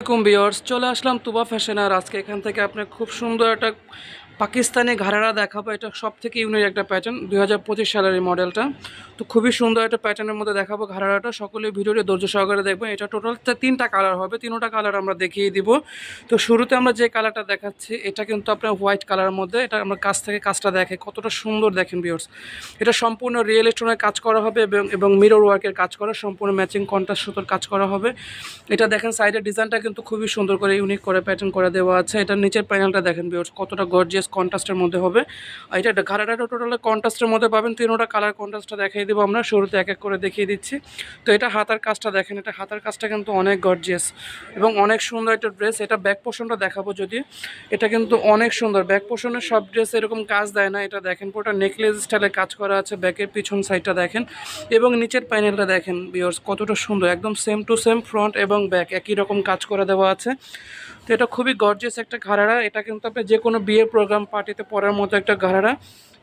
আসসালামাইকুম বিয়ার্স চলে আসলাম তুবা ফ্যাশন আর আজকে এখান থেকে আপনার খুব সুন্দর একটা পাকিস্তানি ঘাড়ারা দেখাবো এটা সব থেকে ইউনিক একটা প্যাটার্ন দুই হাজার পঁচিশ সালের এই মডেলটা তো খুবই সুন্দর একটা প্যাটার্নের মধ্যে দেখাবো ঘাড়ারাটা, সকলে ভিডিওটি ধৈর্য সহকারে দেখবেন, এটা টোটাল তিনটা কালার হবে, তিনোটা কালার আমরা দেখিয়ে দিব। তো শুরুতে আমরা যে কালারটা দেখাচ্ছি, এটা কিন্তু আপনার হোয়াইট কালারের মধ্যে, এটা আমরা কাছ থেকে কাজটা দেখে কতটা সুন্দর দেখেন বিয়ার্স এটা সম্পূর্ণ রিয়েল স্টোনের কাজ করা হবে এবং এবং মিরর ওয়ার্কের কাজ করা, সম্পূর্ণ ম্যাচিং কন্ট্রাস্ট সুতোর কাজ করা হবে। এটা দেখেন সাইডের ডিজাইনটা কিন্তু খুবই সুন্দর করে ইউনিক করে প্যাটার্ন করে দেওয়া আছে। এটার নিচের প্যানেলটা দেখেন বিয়ার্স কতটা গর্জিয়াস কন্ট্রাস্টের মধ্যে হবে। আর এটা ঘাড়াটা টোটাল কন্ট্রাস্টের মধ্যে পাবেন। তিনোটা কালার কন্ট্রাস্টটা দেখিয়ে দেবো আমরা। শুরুতে এক এক করে দেখিয়ে দিচ্ছি। তো এটা হাতার কাজটা দেখেন, এটা হাতার কাজটা কিন্তু অনেক গর্জিয়াস এবং অনেক সুন্দর একটা ড্রেস এটা ব্যাক পোর্শনটা দেখাবো যদি। এটা কিন্তু অনেক সুন্দর। ব্যাক পোর্শনের সব ড্রেস এরকম কাজ দেয় না। এটা দেখেন, পুরোটা নেকলেস স্টাইলে কাজ করা আছে। ব্যাকের পিছন সাইডটা দেখেন। এবং নিচের প্যানেলটা দেখেন বিয়ার্স কতটা সুন্দর। একদম সেম টু সেম ফ্রন্ট এবং ব্যাক একই রকম কাজ করে দেওয়া আছে। তো এটা খুবই গর্জিয়াস একটা ঘাড়ারা এটা কিন্তু আপনি যে কোনো বিয়ের প্রোগ্রাম পার্টিতে পরার মতো একটা ঘাড়ারা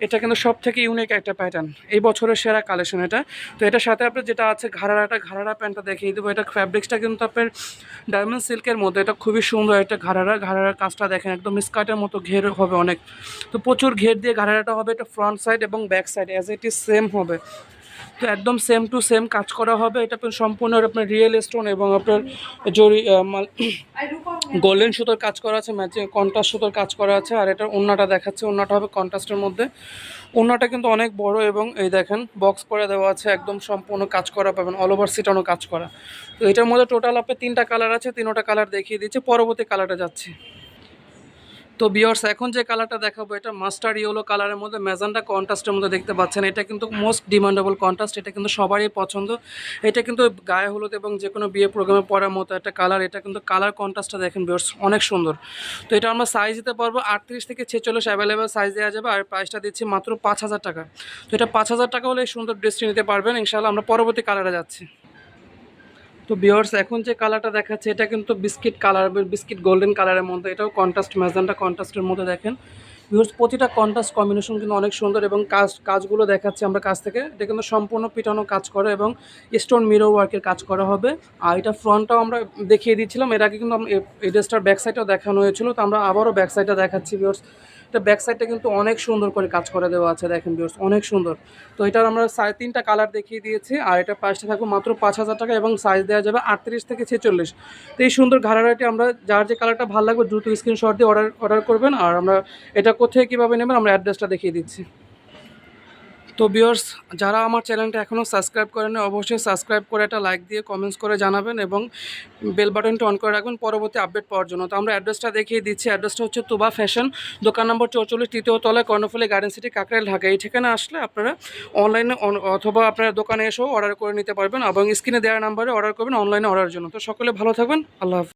এটা কিন্তু সব থেকে ইউনিক একটা প্যাটার্ন এই বছরের সেরা কালেকশন এটা। তো এটার সাথে আপনার যেটা আছে ঘাড়ারাটা ঘাড়ারা প্যান্টটা দেখিয়ে দেবো। এটা ফ্যাব্রিক্সটা কিন্তু আপনার ডায়মন্ড সিল্কের মধ্যে। এটা খুবই সুন্দর একটা ঘাড়ারা ঘাড়ারার কাজটা দেখেন, একদম স্কার্টের মতো ঘের হবে অনেক। তো প্রচুর ঘের দিয়ে ঘাড়ারাটা হবে এটা ফ্রন্ট সাইড এবং back side as it is same হবে। তো একদম সেম টু সেম কাজ করা হবে। এটা সম্পূর্ণ আপনার রিয়েল স্টোন এবং আপনার জরি গোল্ডেন সুতোর কাজ করা আছে ম্যাচে কন্ট্রাস্ট সুতোর কাজ করা আছে, আর এটার ওন্নাটা দেখাচ্ছে। ওন্নাটা হবে কন্ট্রাস্টের মধ্যে। ওন্নাটা কিন্তু অনেক বড় এবং এই দেখেন বক্স করে দেওয়া আছে, একদম সম্পূর্ণ কাজ করা পাবেন অল ওভার সিটানো কাজ করা। তো এটার মধ্যে টোটাল আপনার তিনটা কালার আছে, তিনোটা কালার দেখিয়ে দিচ্ছে, পরবর্তী কালারটা যাচ্ছি। তো বিয়ার্স এখন যে কালারটা দেখাবো, এটা মাস্টার ইয়েলো কালারের মধ্যে ম্যাজান্ডা কন্ট্রাস্টের মধ্যে দেখতে পাচ্ছেন। এটা কিন্তু মোস্ট ডিমান্ডেবল কন্ট্রাস্ট এটা কিন্তু সবারই পছন্দ। এটা কিন্তু গায়ে হলুদ এবং যে কোনো বিয়ে প্রোগ্রামে পরার মতো একটা কালার এটা কিন্তু কালার কন্ট্রাস্টটা দেখেন বিয়ার্স অনেক সুন্দর। তো এটা আমরা সাইজ দিতে পারব, আটত্রিশ থেকে ছেচল্লিশ অ্যাভেলেবেল সাইজ দেওয়া যাবে, আর প্রাইসটা দিচ্ছি মাত্র পাঁচ হাজার টাকা। তো এটা পাঁচ হাজার টাকা হলে সুন্দর ড্রেসটি নিতে পারবেন। ইনশাআল্লাহ আমরা পরবর্তী কালারে যাচ্ছি। তো বিয়ার্স এখন যে কালারটা দেখাচ্ছে, এটা কিন্তু বিস্কিট কালার বিস্কিট গোল্ডেন কালারের মধ্যে, এটাও কন্ট্রাস্ট ম্যাজেন্টা কন্ট্রাস্টের মধ্যে দেখেন। বিয়ার্স প্রতিটা কন্ট্রাস্ট কম্বিনেশন কিন্তু অনেক সুন্দর এবং কাজ, কাজগুলো দেখাচ্ছি আমরা কাছ থেকে। এটা কিন্তু সম্পূর্ণ পিটানো কাজ করে এবং স্টোন মিরো ওয়ার্কের কাজ করা হবে। আর এটা ফ্রন্টটাও আমরা দেখিয়ে দিচ্ছিলাম এর আগে কিন্তু এই- ড্রেসটার ব্যাক সাইডটাও দেখানো হয়েছিল, তো আমরা আবারও ব্যাক সাইডটা দেখাচ্ছি বিয়ার্স এটা ব্যাক সাইডটা কিন্তু অনেক সুন্দর করে কাজ করে দেওয়া আছে, দেখেন বিয়ার্স অনেক সুন্দর। তো এটার আমরা সাড়ে তিনটা কালার দেখিয়ে দিয়েছি, আর এটা প্রাইসটা থাকবে মাত্র পাঁচ হাজার টাকা এবং সাইজ দেওয়া যাবে আটত্রিশ থেকে ছেচল্লিশ। তো এই সুন্দর ঘাড়াটি আমরা, যার যে কালারটা ভালো লাগবে দ্রুত স্ক্রিনশট দিয়ে অর্ডার অর্ডার করবেন, আর আমরা এটা কোথায়, কীভাবে নেবেন, আমরা অ্যাড্রেসটা দেখিয়ে দিচ্ছি। তো বিয়ার্স যারা আমার চ্যানেলটা এখনও সাবস্ক্রাইব করেন অবশ্যই সাবস্ক্রাইব করে একটা লাইক দিয়ে কমেন্টস করে জানাবেন এবং বেল বাটনটা অন করে রাখবেন পরবর্তী আপডেট পাওয়ার জন্য। তো আমরা অ্যাড্রেসটা দেখিয়ে দিচ্ছি। অ্যাড্রেসটা হচ্ছে তুবা ফ্যাশন দোকান নম্বর চৌচল্লিশ, তৃতীয় তলায় কর্ণফুলি গার্ডেন সিটি কাকরাইল, ঢাকা। এই ঠিকানা আসলে আপনারা অনলাইনে অথবা আপনারা দোকানে এসেও অর্ডার করে নিতে পারবেন এবং স্ক্রিনে দেওয়ার নাম্বারে অর্ডার করবেন অনলাইনে অর্ডারের জন্য। তো সকলে ভালো থাকবেন। আল্লাহ